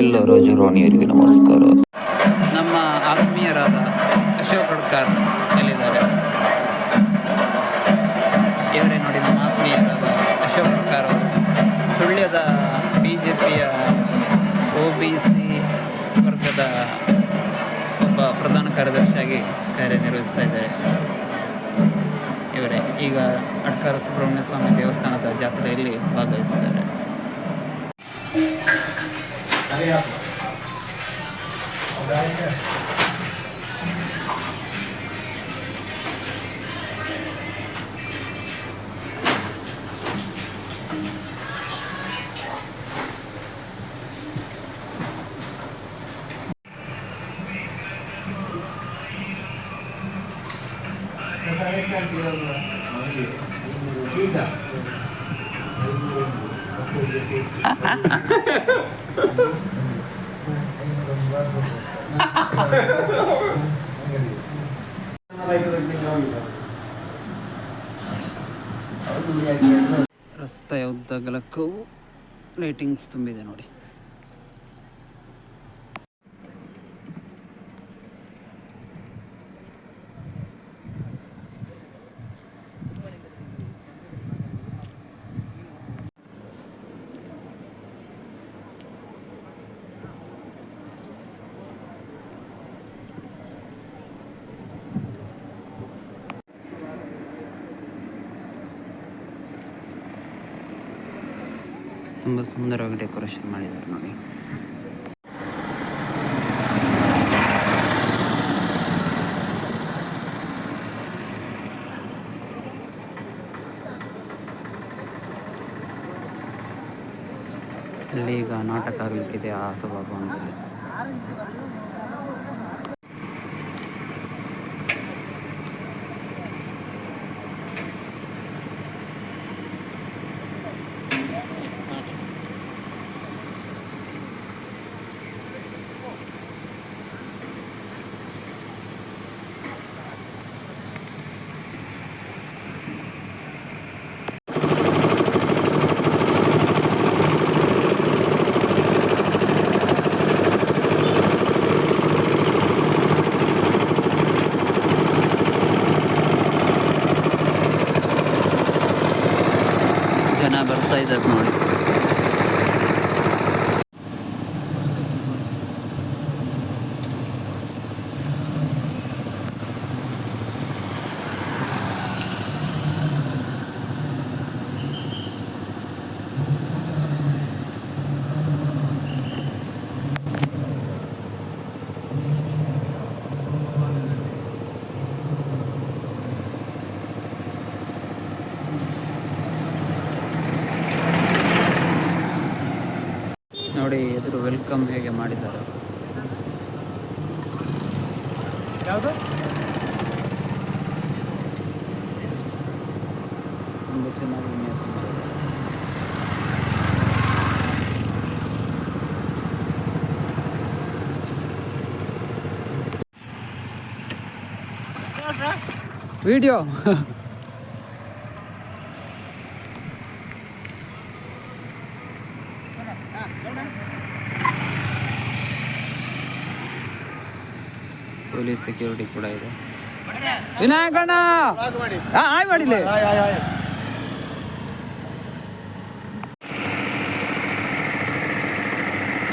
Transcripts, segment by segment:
ಎಲ್ಲ ರಾಜರಾಣಿಯರಿಗೆ ನಮಸ್ಕಾರ. ನಮ್ಮ ಆತ್ಮೀಯರಾದ ಅಶೋಕ್ ಗಡ್ಕರ್ ಎಲ್ಲಿದ್ದಾರೆ ಇವರೇ ನೋಡಿ ನಮ್ಮ ಆತ್ಮೀಯರಾದ ಅಶೋಕ್ ಗಡ್ಕರ್ ಅವರು. ಸುಳ್ಯದ ಬಿ ಜೆ ಪಿಯ ಒ ಬಿ ಸಿ ವರ್ಗದ ಒಬ್ಬ ಪ್ರಧಾನ ಕಾರ್ಯದರ್ಶಿಯಾಗಿ ಕಾರ್ಯನಿರ್ವಹಿಸ್ತಾ ಇದ್ದಾರೆ. ಇವರೇ ಈಗ ಅಡ್ಕಾರ ಸುಬ್ರಹ್ಮಣ್ಯ ಸ್ವಾಮಿ ದೇವಸ್ಥಾನದ ಜಾತ್ರೆಯಲ್ಲಿ ಭಾಗವಹಿಸಿದ್ದಾರೆ. Olha aí, Obrigado. ಲೈಟಿಂಗ್ಸ್ ತುಂಬಿದೆ ನೋಡಿ. ತುಂಬ ಸುಂದರವಾಗಿ ಡೆಕೋರೇಷನ್ ಮಾಡಿದ್ದಾರೆ ನೋಡಿ. ಅಲ್ಲಿ ಈಗ ನಾಟಕ ಆಗಲಿಕ್ಕಿದೆ ಆ ಸಭಾಭವನದಲ್ಲಿ. ಜನ ಬರ್ತಾ ಇದ್ದಾರೆ ನೋಡಿ. ನೋಡಿ ಎದುರು ವೆಲ್ಕಮ್ ಹೇಗೆ ಮಾಡಿದ್ದಾರೆ. ತುಂಬ ಚೆನ್ನಾಗಿ ವಿನ್ಯಾಸ ಮಾಡಿದ್ದಾರೆ. ವಿಡಿಯೋ. ಸೆಕ್ಯೂರಿಟಿ ಕೂಡ ಇದೆ. ವಿನಾಯಕಣ್ಣ! ಹಾಯ್ ಮಾಡಿಲ್ಲ.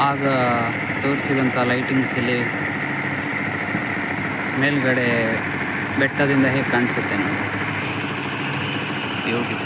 ಆಗ ತೋರಿಸಿದಂಥ ಲೈಟಿಂಗ್ಸ್ ಇಲ್ಲಿ ಮೇಲ್ಗಡೆ ಬೆಟ್ಟದಿಂದ ಹೇಗೆ ಕಾಣಿಸುತ್ತೆ ನೋಡಿ. ಬ್ಯೂಟಿಫುಲ್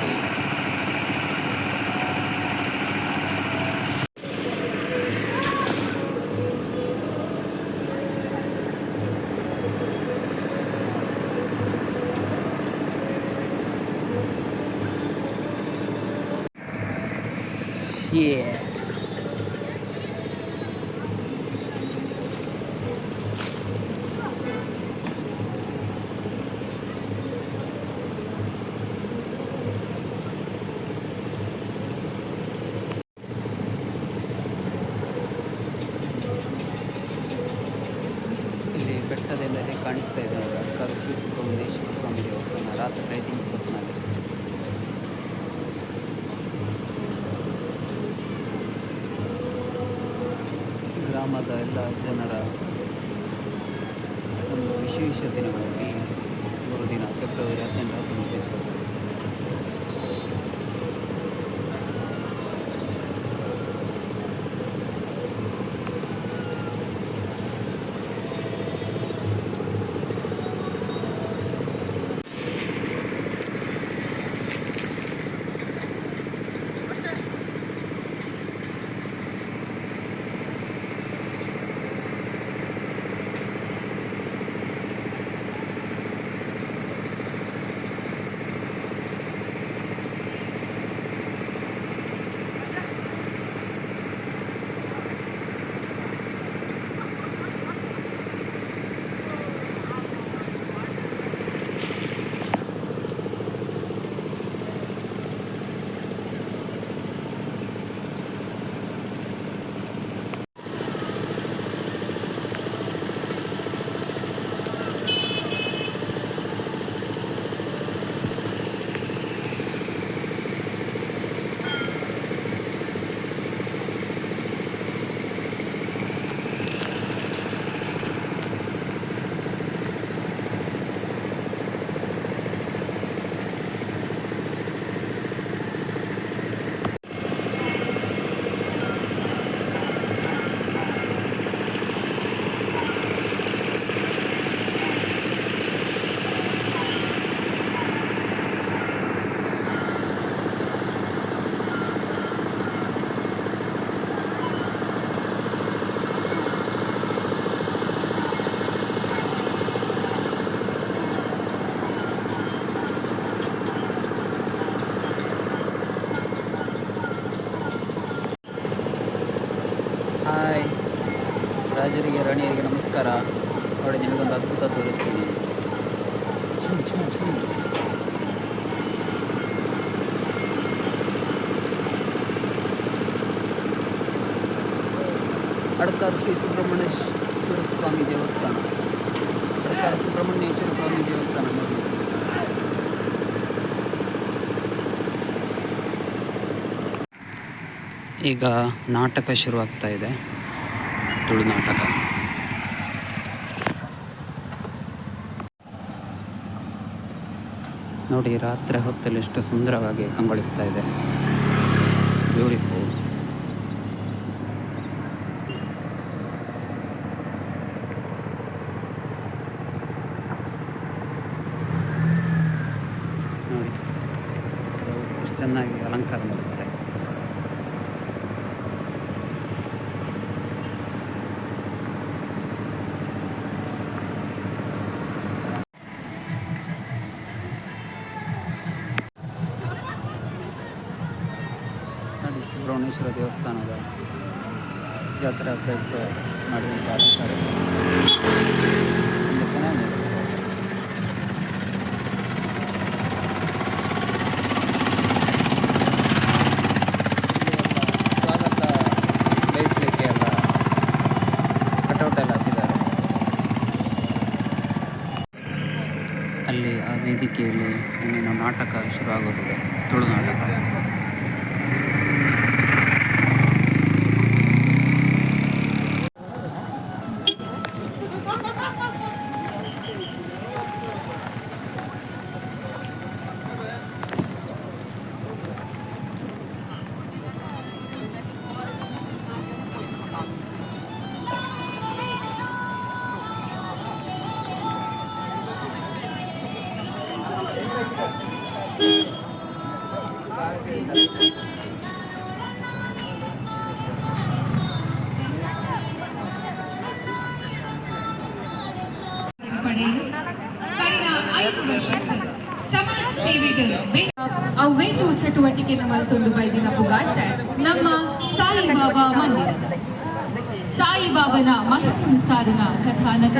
ಅಡ್ಕಾರ ಶ್ರೀ ಸುಬ್ರಹ್ಮಣ್ಯೇಶ್ವರ ಸ್ವಾಮಿ ದೇವಸ್ಥಾನ. ಪ್ರಕಾರ ಸುಬ್ರಹ್ಮಣ್ಯೇಶ್ವರ ಸ್ವಾಮಿ ದೇವಸ್ಥಾನ ಈಗ ನಾಟಕ ಶುರುವಾಗ್ತಾ ಇದೆ. ತುಳು ನಾಟಕ. ನೋಡಿ, ರಾತ್ರಿ ಹೊತ್ತಲ್ಲಿ ಎಷ್ಟು ಸುಂದರವಾಗಿ ಕಂಗೊಳಿಸ್ತಾ ಇದೆ ಬ್ಯೂಟಿಫುಲ್ ನೋಡಿ ಎಷ್ಟು ಚೆನ್ನಾಗಿ ಅಲಂಕಾರ ಮಾಡಿದ್ದಾರೆ ನೋಡಿ ಸುಬ್ರಹ್ಮಣ್ಯೇಶ್ವರ ದೇವಸ್ಥಾನದ ಜಾತ್ರಾ ಪ್ರಯುಕ್ತ ಮಾಡಿದಂಥ ಅಲಂಕಾರ ತುಂಬ ಚೆನ್ನಾಗಿ ಮಾಡಿದ್ದಾರೆ. ಇಲ್ಲಿ ಎಲ್ಲ ಸ್ವಾಗತ ಬೇಯಿಸಲಿಕ್ಕೆ ಎಲ್ಲ ಕಟೌಟ್ ಎಲ್ಲ ಹಾಕಿದ್ದಾರೆ ಅಲ್ಲಿ ಆ ವೇದಿಕೆಯಲ್ಲಿ ಇನ್ನೇನು ನಾಟಕ ಶುರು ಅವೇತು ಚಟುವಟಿಕೆನ ಮಲ್ತೊಂದು ಬೈದಿನ ಪುಗಾಟ ನಮ್ಮ ಸಾಯಿಬಾಬಾ ಮಂದಿರ. ಸಾಯಿಬಾಬನ ಮಹತ್ವ ಸಾರಿನ ಕಥಾನಕ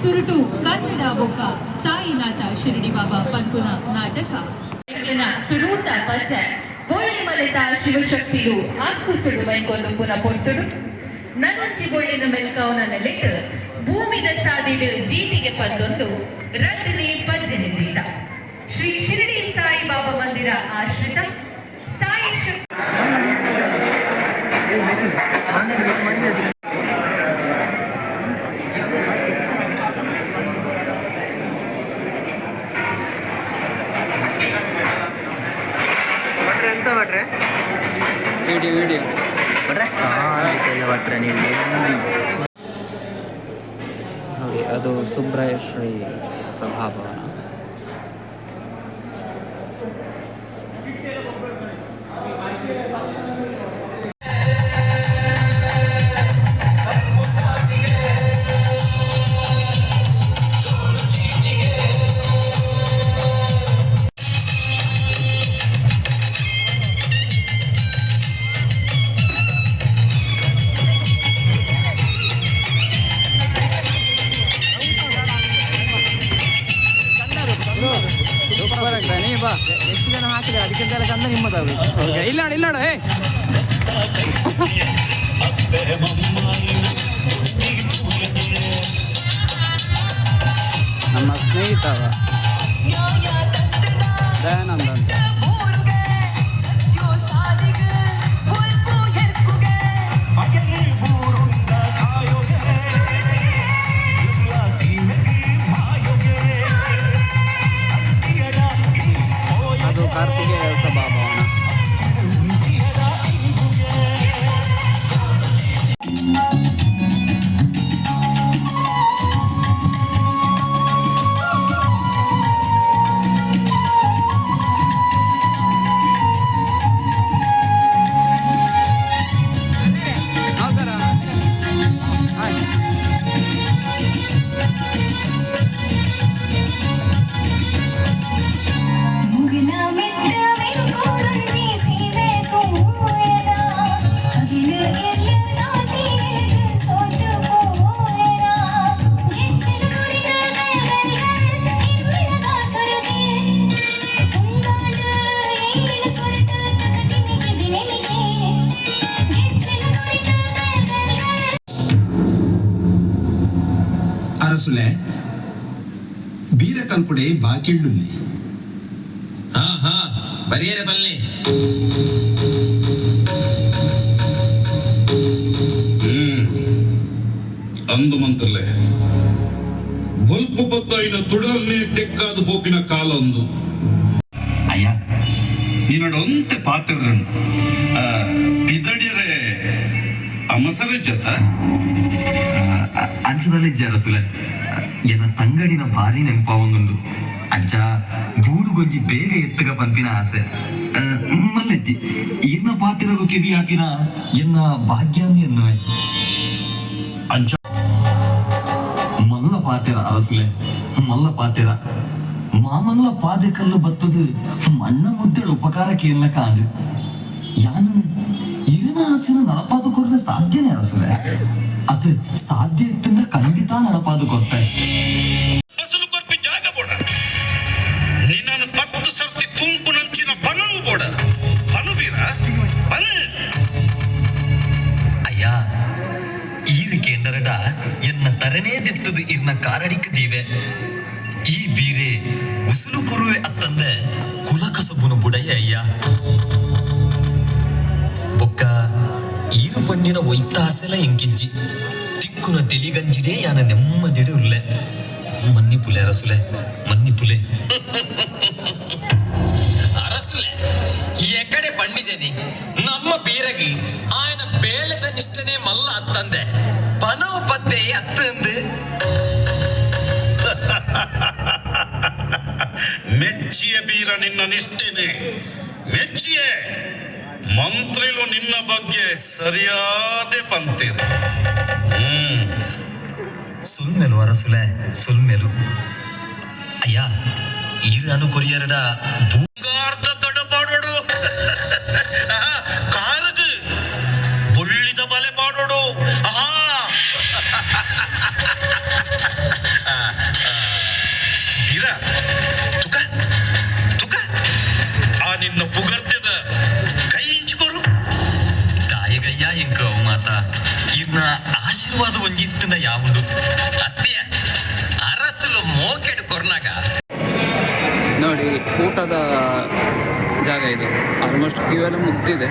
ಸುರುಟು ಕನ್ನಡ ಬೊಕ್ಕ ಸಾಯಿನಾಥ ಶಿರಡಿ ಬಾಬಾ ಪಂಪುನ ನಾಟಕ. ಸುರೂತ ಪಂಚ ಬೋಳಿ ಮಲೆತ ಶಿವಶಕ್ತಿಯು ಹಕ್ಕು ಸುಡು ಮೈಕೊಂದು ಪುನ ಪೊಟ್ಟುಡು. ನನುಂಚಿ ಬೋಳಿನ ಮೆಲ್ಕವನ ನೆಲೆಟ್ಟು ಭೂಮಿದ ಸಾದಿಡು ಜೀಟಿಗೆ ಪಂದೊಂದು. ರಡ್ಡನೆ ಪಜ್ಜನಿದ್ದೀತ ಭಟ್ರೆ ನೀವು ಅದು ಸುಬ್ರಾಯ ಶ್ರೀ ಸಭಾಭವನ. ಇಲ್ಲಾಡ ನೋಡು, ಇಲ್ಲ ನೋಡು, ಏ ನಮ್ಮ ಸ್ನೇಹಿತ ದಯಾನಂದ ಅರಸುಲೆ బీరకంకుడే ಬಾಕಿಳ್ಳುಲ್ಲಿ. ಹಾ ಹಾ ಬರಿಯರೆ ಬಲ್ಲಿ ಅಂದು ಮಂತ್ರಲೆ. ಬಲ್ಪು ಬದ್ದಾಯಿನ ತುಡರ್ನೆ ತೆಕ್ಕಾದ್ ಪೋಪಿನ ಕಾಲೊಂದು ಅಯ್ಯ ನೀನೊಂತೆ ಪಾತ್ರರನ್ನು ಪಿದಡಿಯರೆ ಅಮಸರ ಜತ? ಅಂಚದಲ್ಲಿ ಜರಸುಲೆ ಎನ್ನ ತಂಗಡಿನ ಭಾರಿ ನೆನಪಾವೊಂದುಂಡು ಅಜ್ಜ ಬೂಡು ಗೊಂಜಿ ಬೇಗ ಎತ್ತಗ ಪಂಪಿನ ಆಸೆ. ಮಲ್ಲಜ್ಜಿ ಈರ್ನ ಪಾತಿರಗು ಕಿವಿ ಹಾಕಿನ ಎನ್ನ ಭಾಗ್ಯಾನಿ ಎನ್ನುವೆ ಅಜ್ಜ ಮಲ್ಲ ಪಾತೆರ ಅರಸುಲೆ, ಮಲ್ಲ ಪಾತೆರ. ಮಾಮಲ್ಲ ಪಾದೆ ಕಲ್ಲು ಬತ್ತದು, ಮಣ್ಣ ಮುದ್ದೆಡ ಉಪಕಾರಕ್ಕೆ ಎನ್ನ ಕಾಂಡು. ಯಾನು ಏನ ಆಸೆನ ನಡಪಾದ ಕೊರಲೆ ಸಾಧ್ಯನೇ ಅರಸುಲೆ. ಅದು ಸಾಧ್ಯ ಇತ್ತಂದ್ರೆ ಖಂಡಿತ ನಡಪಾದು ಕೊಟ್ಟೆ ಬಸಲು ಕೊರ್ಪಿ ಜಾಗ ಬೋಡ ನಿನ್ನನ್ನು ಪತ್ತು ಸರ್ತಿ ತುಂಕು ನಂಚಿನ ಬನವು ಬೋಡ ಬನು ಬೀರ ಬನು ಅಯ್ಯ ಈರು ಕೇಂದ್ರಡ ಎನ್ನ ತರನೇ ದಿತ್ತದು ಇರ್ನ ಕಾರಡಿಕ ದೀವೆ ಈ ಬೀರೆ ಉಸುಲು ಕುರುವೆ ಅತ್ತಂದೆ ಕುಲ ಕಸಬುನ ಬುಡಯ್ಯ ಅಯ್ಯ ಈರು ಪಣ್ಣಿನ ಒಯ್ತಾಸೆಲ ಎಂಕಿಜ್ಜಿ ತಿಕ್ಕುನ ತೆಲಿಗಂಜಿಡೇ ಯಾನ ನೆಮ್ಮದಿಡೆ ಉಲ್ಲೆ ಮನ್ನಿ ಪುಲೆ ಅರಸುಲೆ ಮನ್ನಿ ಪುಲೆ ಅರಸುಲೆ ಎಕಡೆ ಪಂಡಿಜನಿ ನಮ್ಮ ಬೀರಗಿ ಆಯನ ಬೇಳೆದ ನಿಷ್ಠನೆ ಮಲ್ಲ ಅತ್ತಂದೆ ಪನವು ಪತ್ತೆ ಅತ್ತಂದು ಮೆಚ್ಚಿಯ ಬೀರ ನಿನ್ನ ನಿಷ್ಠೆನೆ ಮೆಚ್ಚಿಯೇ ಮಂತ್ರಿಲು ನಿನ್ನ ಬಗ್ಗೆ ಸರಿಯಾದೆ ಪಂತೀರ ಹ್ಮ್. ಸುಲ್ಮೆಲು ಅರಸುಲೆ ಸುಲ್ಮೆಲು ಅಯ್ಯ ಈರು ಅನು ಊಟದ ಜಾಗ ಇದು. ಆಲ್ಮೋಸ್ಟ್ ಕ್ಯೂ ಎಲ್ಲ ಮುಗ್ದಿದೆ.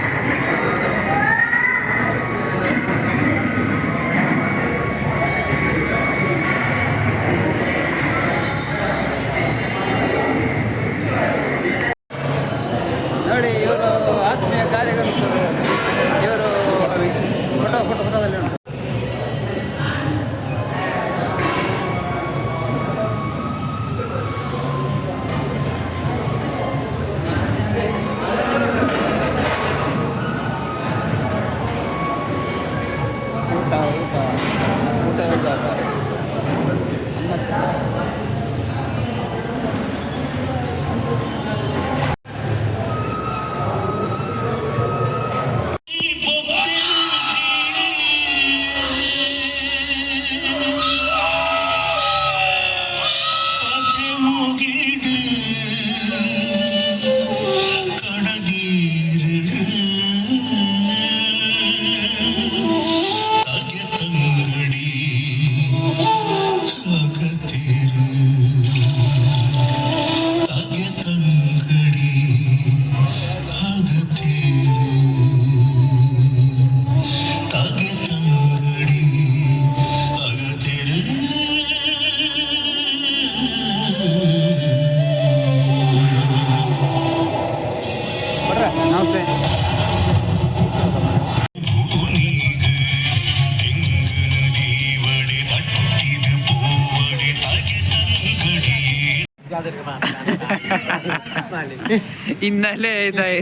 ഇന്നലെ ഇതായി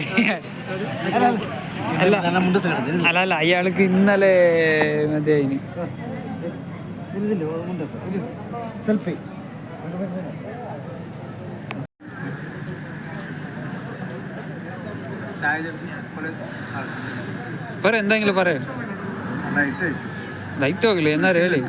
അല്ല ನನ್ನ ಮುಂದೆ ಸಗಡೆ അല്ല അല്ല അയാൾക്ക് ഇന്നലെ മതിയായിന് ಇರುದಿಲ್ಲ ಮುಂದೆ ಸರ್ ಇರು ಸೆಲ್ಫಿ പറ എന്തെങ്കിലും പറ ലൈറ്റ് ಹೋಗ್ಲಿ ಏನಾರು ಹೇಳಿ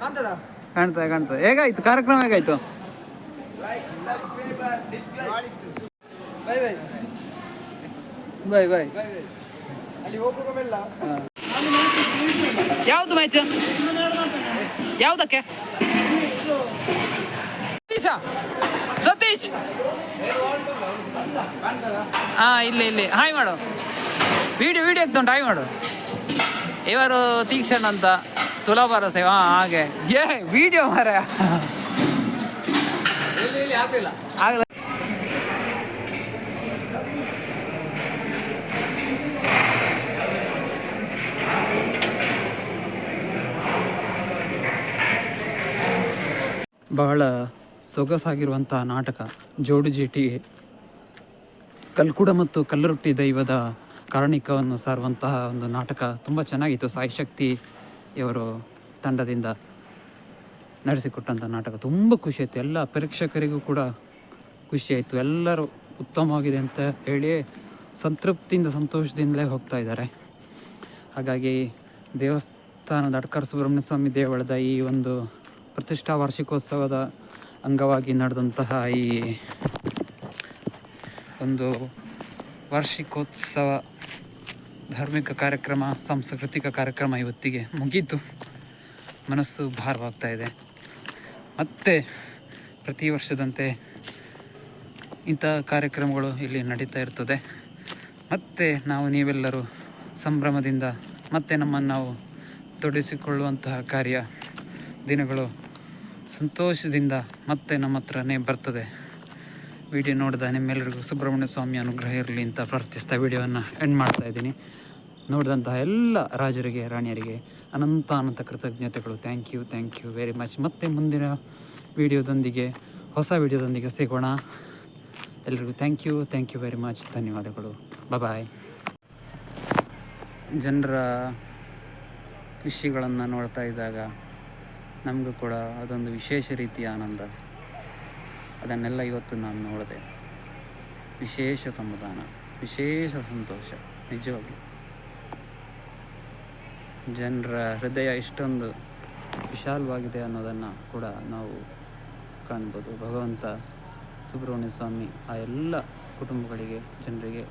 ಕಾಣ್ತದ ಕಾಣ್ತದೆ ಕಾಣ್ತದೆ ಹೇಗಾಯ್ತು ಕಾರ್ಯಕ್ರಮ ಹೇಗಾಯ್ತು ಬಾಯ್ ಬಾಯ್. ಯಾವ್ದು ಮ್ಯಾಚ್ ಯಾವ್ದಕ್ಕೆ? ಸತೀಶ ಸತೀಶ್. ಹಾ ಇಲ್ಲಿ ಇಲ್ಲಿ. ಹಾಯ್ ಮಾಡು. ವಿಡಿಯೋ ವಿಡಿಯೋ ಎತ್ತುಂಟು ಹಾಯ್ ಮಾಡು. ಇವರು ತೀಕ್ಷಣ್ ಅಂತ ತುಲಾಭಾರ ಸೇವೆ. ಹಾಂ ಹಾಗೆ. ಏ ವಿಡಿಯೋ ಮಾರ ಆಗಲ್ಲ ಬಹಳ ಸೊಗಸಾಗಿರುವಂತಹ ನಾಟಕ, ಜೋಡು ಜೀಟಿ ಕಲ್ಕುಡ ಮತ್ತು ಕಲ್ಲುರೊಟ್ಟಿ ದೈವದ ಕಾರಣಿಕವನ್ನು ಸಾರುವಂತಹ ಒಂದು ನಾಟಕ ತುಂಬ ಚೆನ್ನಾಗಿತ್ತು. ಸಾಯಿ ಶಕ್ತಿ ಇವರು ತಂಡದಿಂದ ನಡೆಸಿಕೊಟ್ಟಂಥ ನಾಟಕ ತುಂಬ ಖುಷಿಯಾಯಿತು ಎಲ್ಲ ಪ್ರೇಕ್ಷಕರಿಗೂ ಕೂಡ ಖುಷಿಯಾಯಿತು ಎಲ್ಲರೂ ಉತ್ತಮವಾಗಿದೆ ಅಂತ ಹೇಳಿ ಸಂತೃಪ್ತಿಯಿಂದ, ಸಂತೋಷದಿಂದಲೇ ಹೋಗ್ತಾ ಇದ್ದಾರೆ. ಹಾಗಾಗಿ ದೇವಸ್ಥಾನದ ಅಡ್ಕರ್ ಸುಬ್ರಹ್ಮಣ್ಯ ಸ್ವಾಮಿ ದೇವಳದ ಈ ಒಂದು ಪ್ರತಿಷ್ಠಾ ವಾರ್ಷಿಕೋತ್ಸವದ ಅಂಗವಾಗಿ ನಡೆದಂತಹ ಈ ಒಂದು ವಾರ್ಷಿಕೋತ್ಸವ ಧಾರ್ಮಿಕ ಕಾರ್ಯಕ್ರಮ, ಸಾಂಸ್ಕೃತಿಕ ಕಾರ್ಯಕ್ರಮ ಇವತ್ತಿಗೆ ಮುಗೀತು. ಮನಸ್ಸು ಭಾರವಾಗ್ತಾ ಇದೆ. ಮತ್ತೆ ಪ್ರತಿ ವರ್ಷದಂತೆ ಇಂಥ ಕಾರ್ಯಕ್ರಮಗಳು ಇಲ್ಲಿ ನಡೀತಾ ಇರ್ತದೆ. ಮತ್ತೆ ನಾವು ನೀವೆಲ್ಲರೂ ಸಂಭ್ರಮದಿಂದ ಮತ್ತೆ ನಮ್ಮನ್ನು ನಾವು ತೊಡಿಸಿಕೊಳ್ಳುವಂತಹ ಕಾರ್ಯ ದಿನಗಳು ಸಂತೋಷದಿಂದ ಮತ್ತೆ ನಮ್ಮ ಹತ್ರನೇ ಬರ್ತದೆ. ವಿಡಿಯೋ ನೋಡಿದ ನಿಮ್ಮೆಲ್ಲರಿಗೂ ಸುಬ್ರಹ್ಮಣ್ಯ ಸ್ವಾಮಿ ಅನುಗ್ರಹ ಇರಲಿ ಅಂತ ಪ್ರಾರ್ಥಿಸ್ತಾ ವಿಡಿಯೋವನ್ನು ಎಂಡ್ ಮಾಡ್ತಾ ಇದ್ದೀನಿ. ನೋಡಿದಂತಹ ಎಲ್ಲ ರಾಜರಿಗೆ, ರಾಣಿಯರಿಗೆ ಅನಂತ ಅನಂತ ಕೃತಜ್ಞತೆಗಳು. Thank you thank you very much ಮತ್ತೆ ಮುಂದಿನ ವಿಡಿಯೋದೊಂದಿಗೆ, ಹೊಸ ವಿಡಿಯೋದೊಂದಿಗೆ ಸಿಗೋಣ. ಎಲ್ರಿಗೂ thank you thank you very much ಧನ್ಯವಾದಗಳು. ಬಾಯ್ ಜನರ ಖುಷಿಗಳನ್ನು ನೋಡ್ತಾ ಇದ್ದಾಗ ನಮಗೂ ಕೂಡ ಅದೊಂದು ವಿಶೇಷ ರೀತಿಯ ಆನಂದ. ಅದನ್ನೆಲ್ಲ ಇವತ್ತು ನಾನು ನೋಡಿದೆ. ವಿಶೇಷ ಸಮಾಧಾನ, ವಿಶೇಷ ಸಂತೋಷ, ನಿಜವಾಗ್ಲೂ. ಜನರ ಹೃದಯ ಇಷ್ಟೊಂದು ವಿಶಾಲವಾಗಿದೆ ಅನ್ನೋದನ್ನು ಕೂಡ ನಾವು ಕಾಣ್ಬೋದು. ಭಗವಂತ, ಸುಬ್ರಹ್ಮಣ್ಯ ಸ್ವಾಮಿ, ಆ ಎಲ್ಲ ಕುಟುಂಬಗಳಿಗೆ, ಜನರಿಗೆ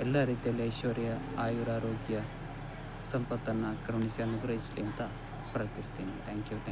ಎಲ್ಲ ರೀತಿಯಲ್ಲಿ ಐಶ್ವರ್ಯ ಆಯುರಾರೋಗ್ಯ ಸಂಪತ್ತನ್ನು ಕರುಣಿಸಿ, ಅನುಗ್ರಹಿಸಲಿ ಅಂತ ಪ್ರಾರ್ಥಿಸ್ತೀನಿ. Thank you thank